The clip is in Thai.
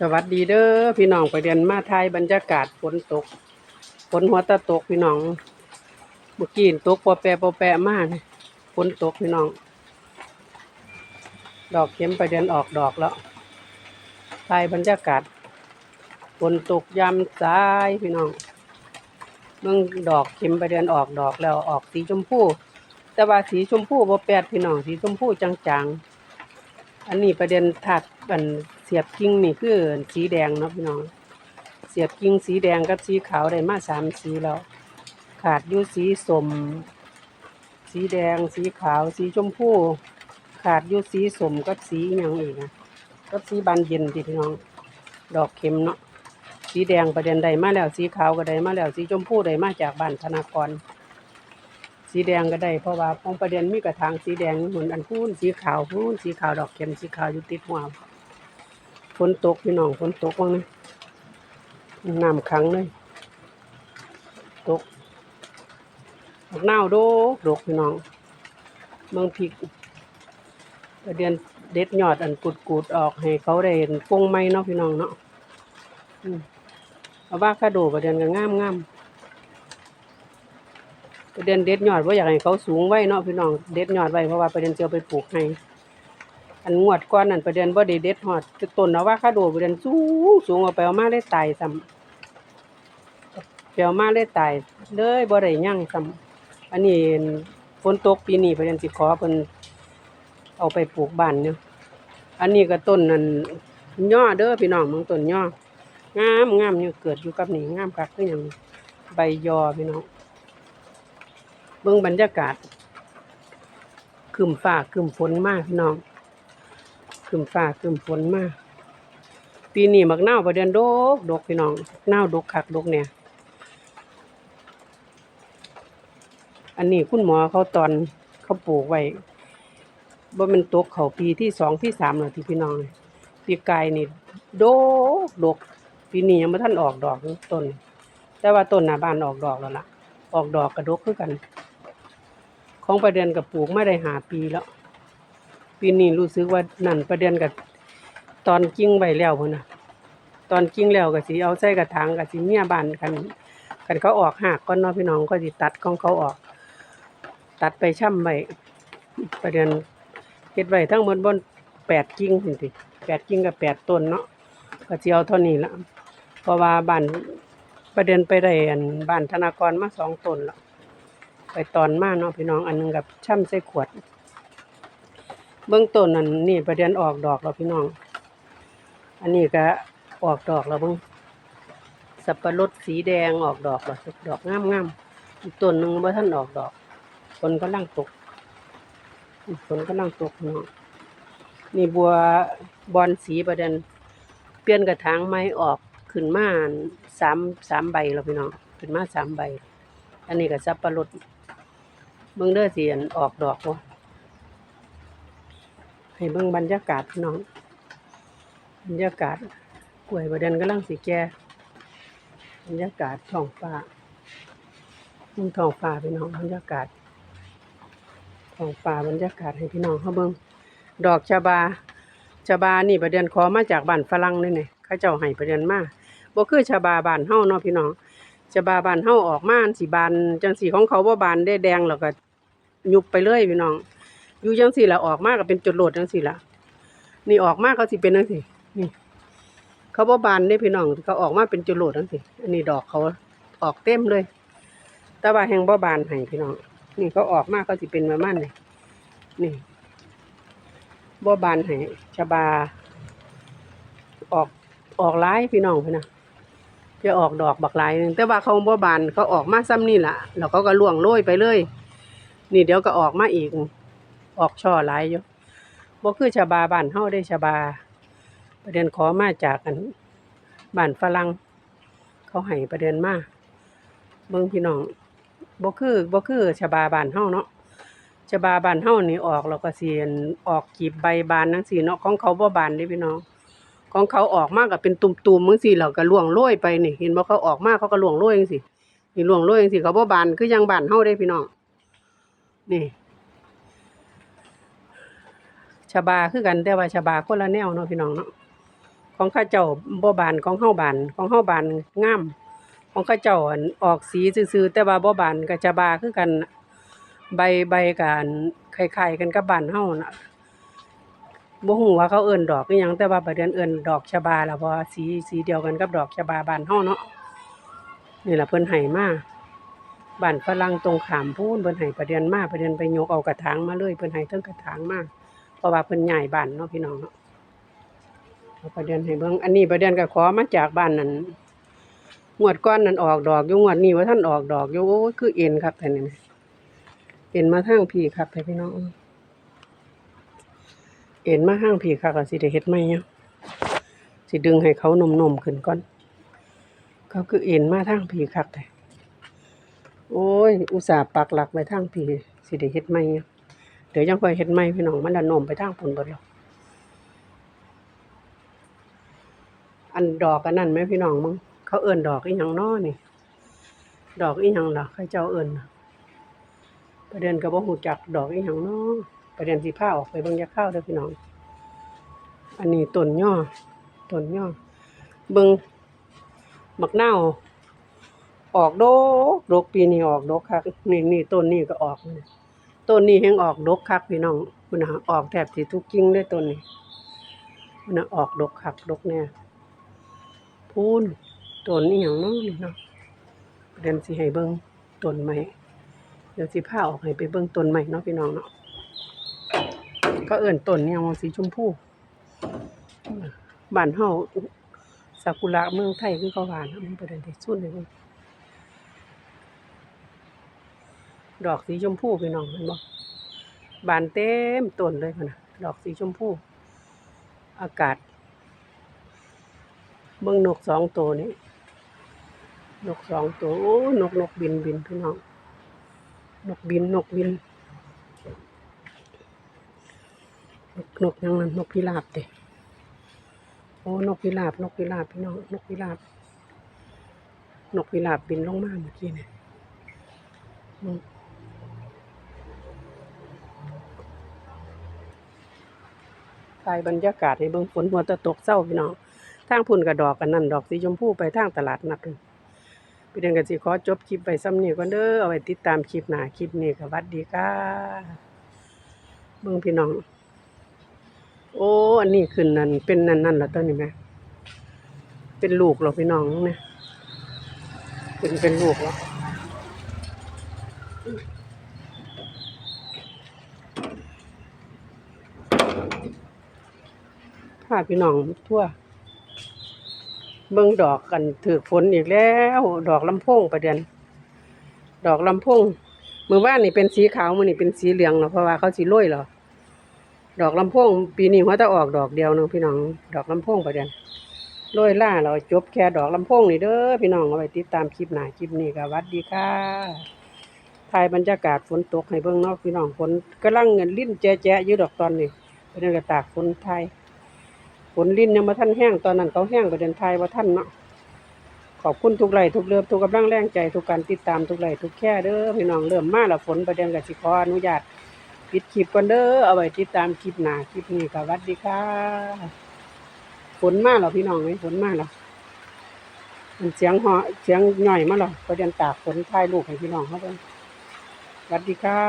สวัสดีเด้อพี่น้องไปเรียนมาไทยบรรยากาศฝนตกฝนหัวตะตกพี่น้องเมื่อกี้ตกปอแปะปอแปะมากฝนตกพี่น้อง ดอกเข็มไปเรียนออกดอกแล้วไทยบรรยากาศฝนตกยามสายพี่น้องเมืองดอกเข็มไปเรียนออกดอกแล้วออกสีชมพูแต่ว่าสีชมพูบ่แปดพี่น้องสีชมพูจางๆ อันนี้ประเด็นถัดอัน เสียบกิ่งนี่คือสีแดงเนาะพี่น้อง เสียบกิ่งสีแดงกับสีขาวได้มาสามสีแล้ว ขาดอยู่สีสม สีแดง สีขาว สีชมพู ขาดอยู่สีสมกับสีอหยังอีกนะกับสีบานเย็นพี่น้อง ดอกเข็มเนาะ สีแดงประเด็นใดมาแล้ว สีขาวก็ได้มาแล้ว สีชมพูได้มาจากบ้านธนากร สีแดงก็ได้เพราะว่าของประเด็นมีกระถางสีแดงเหมือนอันพูนสีขาวพูนสีขาวดอกเข็มสีขาวอยู่ติดหัว ฝนตกพี่น้องฝนตกว่างนะน้ำขังเลย ตกดอกนาวโดกดกพี่น้องเมืองพริกประเด็นเด็ดยอดอันกุดกุดออกให้เขาได้เห็นฟงไม้เนาะพี่น้องเนาะเอาว่าคาโดประเด็นก็งามงามประเด็นเด็ดยอดว่าอยากให้เขาสูงไว้เนาะพี่น้องเด็ดยอดไว้เพราะว่าประเด็นเจอาไปปลูกให้ อันงวดก้อนนั่นประเด็นบ่ได้เด็ดฮอดต้นเอาว่าคาโดประเด็นสูงสูงเอาไปเอามาได้ตายซ้ำไปเอามาได้ตายเลยบ่ได้ยั่งซ้ำอันนี้ฝนตกปีนี้ประเด็นสิขอเพิ่นเอาไปปลูกบ้านเนี่ยอันนี้ก็ต้นนั่นย่อเด้อพี่น้องมันต้นย่องามงามอยู่เกิดอยู่กับนี่งามคักคือหยังใบยอพี่น้องเบิ่งบรรยากาศคึมฟ้าคึมฝนมากพี่น้อง ครึมฟ้าครึมฝนมากปีนี้มักนาวประเดือนดกดกพี่น้องนาวดกคักดกเนี่ย อันนี้คุณหมอเขาตอนเขาปลูกไว้บ่แมันตกเขาปีที่สองที่สามแล้วที่พี่น้องปีกายนี่ดกดกปีนี้ยังไม่ทันออกดอกต้น แต่ว่าต้นหน้าบ้านออกดอกแล้วล่ะ ออกดอกกระดกคือกัน ของประเด็นกับปลูกไม่ได้หาปีแล้ว ปีนี้รู้สึกว่านั่นประเด็นกับตอนกิ้งไว้แล้วพุ่นน่ะตอนกิ้งแล้วก็สิเอาใส่กระถางก็สิเมียบานกันกันเขาออกหากก่อนนาะพี่น้องก็สิตัดของเขาออก ตัดไปช่ำไว้ประเด็นเฮ็ดไว้ทั้งหมดบนแปดกิ้งสิสิแปดกิ้งกับแปดต้นเนาะก็สิเอาเท่านี้ละเพราะว่าบ้านประเด็นไปได้อันบ้านธนากรมาสองต้นแล้วไปตอนมาเนาะพี่น้องอันหนึงกับช่ำใส่ขวด เบื้องต้นนั่นนี่ประเด็นออกดอกแล้วพี่น้อง อันนี้ก็ออกดอกแล้วเบ้างสับปะรดสีแดงออกดอกแล้วดอกงามงามๆอีกต้นหนึ่งบ่ท่านออกดอกฝนก็ลังตกฝนก็ลังตกพี่น้องนี่บัวบอนสีประเด็นเปลี่ยนกระถางไม้ออกขึ้นมาสามสามใบแล้วพี่น้องขึ้นมาสามใบ อันนี้ก็สับปะรดเบิ่งเด้อสิอันออกดอกบ่ ให้เบิ่งบรรยากาศพี่น้อง บรรยากาศกล้วยประเด็นกำลังสิแก่บรรยากาศท้องฟ้ามุมท้องฟ้าพี่น้องบรรยากาศท้องฟ้าบรรยากาศให้พี่น้องเขาเบิ่งดอกชะบาชะบานี่ประเด็นขอมาจากบ้านฝรั่งนี่นี่เขาเจ้าให้ประเด็นมาบ่คือชะบาบ้านเฮาเนาะพี่น้องจะบาบานเฮาออกมานสิบานจังสีของเขาบ่บานได้แดงแล้วก็ยุบไปเลยพี่น้อง อยู่จังสี่ละออกมากก็เป็นจุดโหลดจังสี่ละนี่ออกมากเขาสิเป็นจังสี่ นี่ เขาบ่บานได้พี่น้องเขาออกมาเป็นจุดโหลดจังสีอันนี้ดอกเขาออกเต็มเลย แต่ว่าแห่งบ่บานให้พี่น้อง นี่เขาออกมากเขาสิเป็นประมาณนี้นี่บ่บานให้ชบา ออกออกหลายพี่น้องพี่นะจะออกดอกบักลายหนึงแต่ว่าเขาบ่บานเขาออกมาซ้ำนี่แหละแล้วเขาก็ล่วงโรยไปเลย นี่เดี๋ยวก็ออกมาอีก ออกช่อหลายอยู่บ่คือชะบาบ้านเฮาได้ชะบา ประเด็นขอมาจากอันบ้านฝรั่งเขาให้ประเด็นมาเบิ่งพี่น้องบ่คือบ่คือชะบาบ้านเฮาเนาะชะบาบ้านเฮานี่ออกแล้วก็สิอันออกกีบใบบานจังซี่เนาะของเขาบ่บานเด้พี่น้องของเขาออกมาก็เป็นตุ่มๆมึงสิแล้วก็ล่วงโรยไปนี่เห็นบ่เขาออกมาเขาก็ล่วงโรยจังซี่นี่ล่วงโรยจังซี่เขาบ่บานคือยังบานเฮาเด้พี่น้องนี่ บาคือกันแต่ว่าชบาคนละแนวเนาะพี่น้องเนาะของข้าเจ้าบ่บานของเฮาบานของเฮาบานงามของข้าเจ้าอออกสีซื่อๆแต่ว่าบ่บานก็จะบาคือกันใบใบกันคล้ายๆกันกับบ้านเฮาน่ะบ่ฮู้ว่าเขาเอิ้นดอกอิหยังแต่ว่าบัดเดือนเอิ้นดอกชบาล่ะเพราะว่สีสีเดียวกันกับดอกชบาบ้านเฮาเนาะนี่ล่ะเพิ่นให้มาบ้านฝรั่งตรงขามพูนเพิ่นให้ประเดือนมาประเดือนไปยกเอากระถางมาเลยเพิ่นให้เทิงกระถางมา ราะว่าเพิ่นย้ายบ้านเนาะพี่น้องเนาะเอาประเดือนให้เบิ่งอันนี้ประเดือนก็ขอมาจากบ้านนั้นงวดก้อนนั้นออกดอกอยู่งวดนี้ว่าท่านออกดอกอยู่โอ้คือเอ็นครับแต่นี่แหมเอ็นมาทางพี่ครับแต่พี่น้องเอ็นมาทางพี่ครับก็สิได้เฮ็ดใหมเนี่ยสิดึงให้เขานมๆขึ้นก่อน เขาคือเอ็นมาทางพี่ครับแต่โอ้ย อุตส่าห์ปักหลักไว้ทางพี่สิได้เฮ็ดใหมเนี่ย ดี๋ยวยังค่อยเฮ็ดใหมพี่น้องมันละนมไปทางพุ่นเบิดแล้วอันดอกอันนั้นไหมพี่น้องมึงเขาเอิ้นดอกอีหยังน้อนี่ ดอกอีหยังล่ะเขาเจ้าเอิ้นประเด็นก็บ่ฮู้จักดอกอีหยังน้อประเด็นสิพาออกไปบิ่งยาข้าวเด้อพี่น้อง อันนี้ต้นย่อต้นย่อเบิงบักนาวออกดกดกปีนี้ออกดกคักนี่นี่ต้นนี้ก็ออกนี่ ต้นนี้แฮงออกดกคักพี่น้องพุ่นะออกแทบสิทุกกิ่งเลยต้นนี้พุ่นะออกดกคักดกแน่พูนต้นอีหยังเนาะนี่เนาะเดี๋ยวสิให้เบิ่งต้นใหม่เดี๋ยวสิพาออกให้ไปเบิ่งต้นใหม่เนาะพี่น้องเนาะก็เอิ้นต้นเนี่ยงสีชมพูบ้านเฮาซากุระเมืองไทยคือเขาว่านะมันประเด็นที่สุดเลยเบิ่ง ดอกสีชมพูพี่น้องเห็นบ่บานเต็มต้นเลยพุ่นะดอกสีชมพู อากาศ เบิ่งนกสองตัวนี้ นกสองตัวโอ้นกนกบินบินพี่น้อง นกบินนกบิน นกนกยังนั้นนกพิราบเด้โอ้นกพิราบนกพิราบพี่น้อง นกพิราบ นกพิราบบินลงมาเมื่อกี้เนี่ยอืม ถ่ายบรรยากาศให้เบิ่งฝนหัวตะตกเศร้าพี่น้องทางพุ่นกับดอกกันนั่นดอกสีชมพูไปทางตลาดนัดพุ่นพี่เดนก็สิขอจบคลิปไปซ้ำนี้ก่อนเด้อเอาไว้ติดตามคลิปหน้าคลิปนี้ก็หวัดดีค่ะเบิ่งพี่น้อง โอ้อันนี้ขึ้นนั่นเป็นนั่นนั่นแล้วตอนนี้แม่เป็นลูกเหรอพี่น้องเนี่ยเป็นเป็นลูกแล้ว พาพี่น้องทั่ว เบิ่งดอกกันถือฝนอีกแล้ว ดอกลำโพงประเด็นดอกลำโพงมือว่านนี่เป็นสีขาวมือนี่เป็นสีเหลืองเนาะเพราะว่าเขาสีโรยเหรอดอกลำโพงปีนี้ว่าจะออกดอกเดียวเนาะพี่น้อง ดอกลำโพงประเด็นโรยล่าเราจบแค่ดอกลำโพงนี่เด้อพี่น้องเอาไว้ติดตามคลิปหน้าคลิปนี้ก็หวัดดีค่ะถ่ายบรรยากาศฝนตกให้เบิ่งเนาะพี่น้องฝนกำลังเงินลิ้นแจ๊ะๆอยู่ดอกตอนนี้เป็นกระตากฝนไทย ฝนลิ้นยังมาท่านแห้งตอนนั้นเขาแห้งประเด็นไทยว่าท่านเนาะขอบคุณทุกไลค์ทุกเลือบทุกกำลังแรงใจทุกการติดตามทุกไลค์ทุกแค่เด้อพี่น้องเริ่มมาแล้วฝนประเด็นกับสิขออนุญาตปิดคลิปก่อนเด้อเอาไว้ติดตามคลิปหน้าคลิปนี้ก็หวัดดีค่ะฝนมาแล้วพี่น้องไหมฝนมาแล้วมันเสียงหาะเสียงหน่อยมาแล้วประเด็นตากฝนถ่ายรูปให้พี่น้องเขาเบิ่งหวัดดีค่ะ